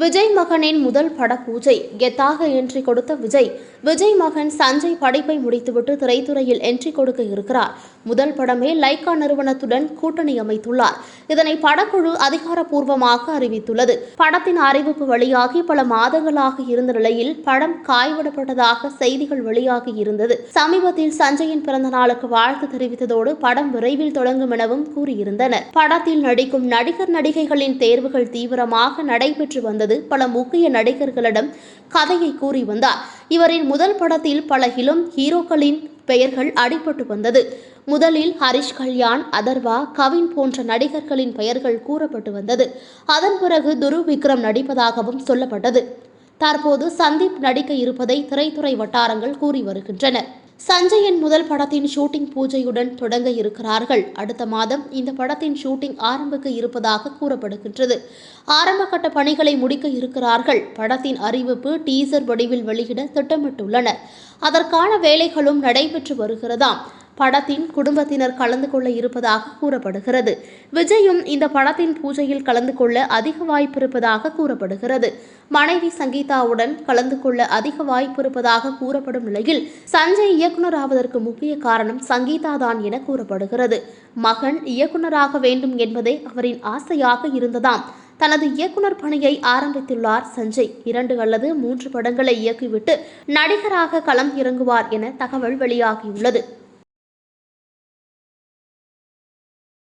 விஜய் மகனின் முதல் பட பூஜை கெத்தாக என்ட்ரி கொடுத்த விஜய். விஜய் மகன் சஞ்சய் படைப்பை முடித்துவிட்டு திரைத்துறையில் என்ட்ரி கொடுக்க இருக்கிறார். முதல் படமே லைக்கா நிறுவனத்துடன் கூட்டணி அமைத்துள்ளார். இதனை படக்குழு அதிகாரப்பூர்வமாக அறிவித்துள்ளது. படத்தின் அறிவிப்பு வெளியாகி பல மாதங்களாக இருந்த நிலையில் படம் காய்விடப்பட்டதாக செய்திகள் வெளியாகி இருந்தது. சமீபத்தில் சஞ்சயின் பிறந்த நாளுக்கு வாழ்த்து தெரிவித்ததோடு படம் விரைவில் தொடங்கும் எனவும் கூறியிருந்தனர். படத்தில் நடிக்கும் நடிகர் நடிகைகளின் தேர்வுகள் தீவிரமாக நடைபெற்று வந்தது. பல முக்கிய நடிகர்களிடம் கதையை கூறி வந்தார். இவரின் முதல் படத்தில் பல இளம் ஹீரோக்களின் பெயர்கள் அடிபட்டு வந்தது. முதலில் ஹரிஷ் கல்யாண் அதர்வா கவின் போன்ற நடிகர்களின் பெயர்கள் கூறப்பட்டு வந்தது. அதன் பிறகு துரு விக்ரம் நடிப்பதாகவும் சொல்லப்பட்டது. தற்போது சந்தீப் நடிக்க இருப்பதை திரைத்துறை வட்டாரங்கள் கூறி வருகின்றன. சஞ்சயின் முதல் படத்தின் ஷூட்டிங் பூஜையுடன் தொடங்க இருக்கிறார்கள். அடுத்த மாதம் இந்த படத்தின் ஷூட்டிங் ஆரம்பிக்க இருப்பதாக கூறப்படுகின்றது. ஆரம்பகட்ட பணிகளை முடிக்க இருக்கிறார்கள். படத்தின் அறிவிப்பு டீசர் வடிவில் வெளியிட திட்டமிட்டுள்ளனர். அதற்கான வேலைகளும் நடைபெற்று வருகிறதாம். படத்தின் குடும்பத்தினர் கலந்து கொள்ள இருப்பதாக கூறப்படுகிறது. விஜயும் இந்த படத்தின் பூஜையில் கலந்து கொள்ள அதிக வாய்ப்பு இருப்பதாக கூறப்படுகிறது. மனைவி சங்கீதாவுடன் கலந்து கொள்ள அதிக வாய்ப்பு இருப்பதாக கூறப்படும் நிலையில் சஞ்சய் இயக்குனர் ஆவதற்கு முக்கிய காரணம் சங்கீதா தான் என கூறப்படுகிறது. மகன் இயக்குனராக வேண்டும் என்பதே அவரின் ஆசையாக இருந்ததாம். தனது இயக்குனர் பணியை ஆரம்பித்துள்ளார் சஞ்சய். இரண்டு அல்லது மூன்று படங்களை இயக்கிவிட்டு நடிகராக களம் இறங்குவார் என தகவல் வெளியாகியுள்ளது.